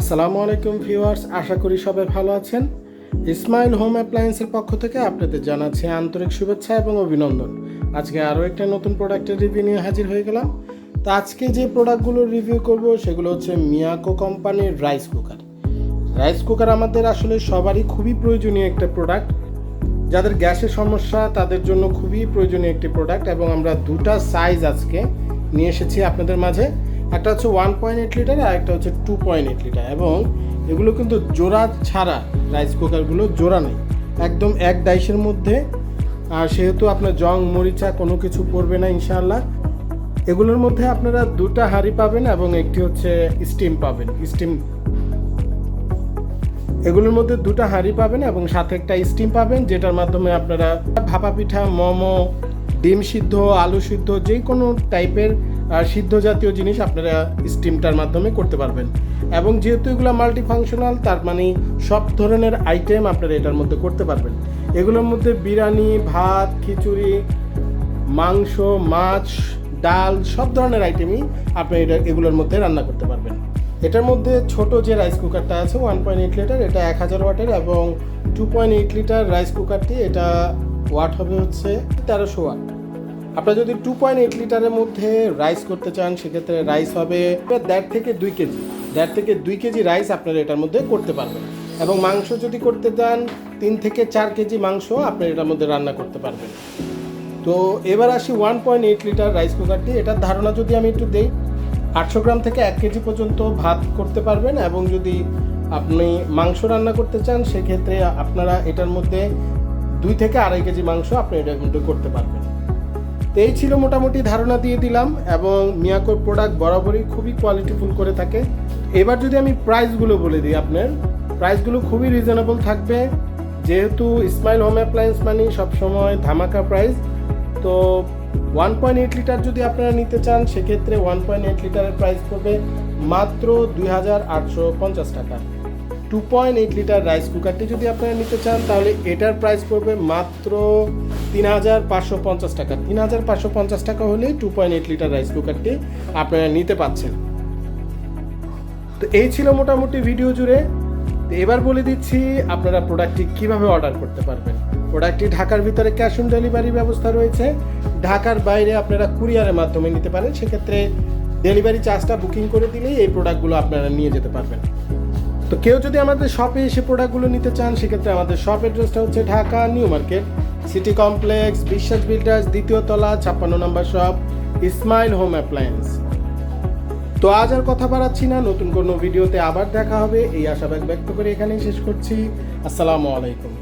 আসসালামু আলাইকুম ভিউয়ার্স, আশা করি সবাই ভালো আছেন। ইসমাইল হোম অ্যাপ্লায়েন্সের পক্ষ থেকে আপনাদের জানাচ্ছি আন্তরিক শুভেচ্ছা এবং অভিনন্দন। আজকে আরও একটা নতুন প্রোডাক্টের রিভিউ নিয়ে হাজির হয়ে গেলাম। তো আজকে যে প্রোডাক্টগুলোর রিভিউ করব, সেগুলো হচ্ছে মিয়াকো কোম্পানির রাইস কুকার। রাইস কুকার আমাদের আসলে সবারই খুবই প্রয়োজনীয় একটা প্রোডাক্ট। যাদের গ্যাসের সমস্যা, তাদের জন্য খুবই প্রয়োজনীয় একটি প্রোডাক্ট এবং আমরা দুটা সাইজ আজকে নিয়ে এসেছি আপনাদের মাঝে। একটা হচ্ছে ওয়ান পয়েন্ট এইট লিটার আর একটা হচ্ছে টু পয়েন্ট এইট লিটার এবং এগুলো কিন্তু জোড়া ছাড়া রাইস কুকারগুলো জোড়া নেই। একদম এক ডাইসের মধ্যে। আর সেহেতু আপনার জং, মরিচা কোনো কিছু পড়বে না ইনশাআল্লাহ। এগুলোর মধ্যে আপনারা দুটা হাঁড়ি পাবেন এবং একটি হচ্ছে স্টিম পাবেন স্টিম এগুলোর মধ্যে দুটো হাঁড়ি পাবেন এবং সাথে একটা স্টিম পাবেন, যেটার মাধ্যমে আপনারা ভাপা পিঠা, মোমো, ডিম সিদ্ধ, আলু সিদ্ধ যে কোনো টাইপের সিদ্ধ জাতীয় জিনিস আপনারা স্টিমটার মাধ্যমে করতে পারবেন। এবং যেহেতু এগুলো মাল্টি ফাংশনাল তার মানে সব ধরনের আইটেম আপনারা এটার মধ্যে করতে পারবেন। এগুলোর মধ্যে বিরিয়ানি, ভাত, খিচুড়ি, মাংস, মাছ, ডাল, সব ধরনের আইটেমই আপনি এটা, এগুলোর মধ্যে রান্না করতে পারবেন। এটার মধ্যে ছোট যে রাইস কুকারটা আছে ওয়ান পয়েন্ট এইট লিটার এটা এক হাজার ওয়াটের এবং two point eight litre rice কুকারটি এটা ওয়াট হবে হচ্ছে তেরোশো ওয়াট। আপনারা যদি টু পয়েন্ট এইট লিটারের মধ্যে রাইস করতে চান, সেক্ষেত্রে রাইস হবে দেড় থেকে দুই কেজি। দেড় থেকে দুই কেজি রাইস আপনারা এটার মধ্যে করতে পারবেন। এবং মাংস যদি করতে চান, তিন থেকে চার কেজি মাংস আপনি এটার মধ্যে রান্না করতে পারবেন। তো এবার আসি one point eight litre rice কুকারটি এটার ধারণা যদি আমি একটু দেই, আটশো গ্রাম থেকে এক কেজি পর্যন্ত ভাত করতে পারবেন এবং যদি আপনি মাংস রান্না করতে চান, সেক্ষেত্রে আপনারা এটার মধ্যে দুই থেকে আড়াই কেজি মাংস আপনি এটার মধ্যে করতে পারবেন। তো এই ছিল মোটামুটি ধারণা দিয়ে দিলাম এবং মিয়াকোর প্রোডাক্ট বরাবরই খুবই কোয়ালিটিফুল করে থাকে। এবার যদি আমি প্রাইসগুলো বলে দিই আপনার প্রাইসগুলো খুবই রিজনেবল থাকবে। যেহেতু স্মাইল হোম অ্যাপ্লায়েন্স মানে সবসময় ধামাকা প্রাইস তো ওয়ান পয়েন্ট এইট লিটার যদি আপনারা নিতে চান, সেক্ষেত্রে ওয়ান পয়েন্ট এইট লিটারের প্রাইস পড়বে মাত্র দুই হাজার আটশো পঞ্চাশ টাকা। Two point eight litre rice কুকারটি যদি আপনারা নিতে চান, তাহলে এটার প্রাইস পড়বে মাত্র তিন হাজার পাঁচশো পঞ্চাশ টাকা। তিন হাজার পাঁচশো পঞ্চাশ টাকা হলেই two point eight litre rice কুকারটি আপনারা নিতে পাচ্ছেন। তো এই ছিল মোটামুটি ভিডিও জুড়ে। তো এবার বলে দিচ্ছি, আপনারা প্রোডাক্টটি কীভাবে অর্ডার করতে পারবেন। প্রোডাক্টটি ঢাকার ভিতরে ক্যাশ অন ডেলিভারি ব্যবস্থা রয়েছে। ঢাকার বাইরে আপনারা কুরিয়ারের মাধ্যমে নিতে পারেন। সেক্ষেত্রে ডেলিভারি চার্জটা বুকিং করে দিলেই এই প্রোডাক্টগুলো আপনারা নিয়ে যেতে পারবেন। তো কেউ যদি আমাদের শপে এসে প্রোডাক্টগুলো নিতে চান, সেক্ষেত্রে আমাদের শপ অ্যাড্রেসটা হচ্ছে Dhaka new market. City complex, Biswas builders, দ্বিতীয় তলা, ছাপ্পান্ন নম্বর শপ, ইসমাইল হোম অ্যাপ্লায়েন্স। তো আজ আর কথা বাড়াচ্ছি না, নতুন কোনো ভিডিওতে আবার দেখা হবে, এই আশাবাদ ব্যক্ত করে এখানেই শেষ করছি। আসসালামু আলাইকুম।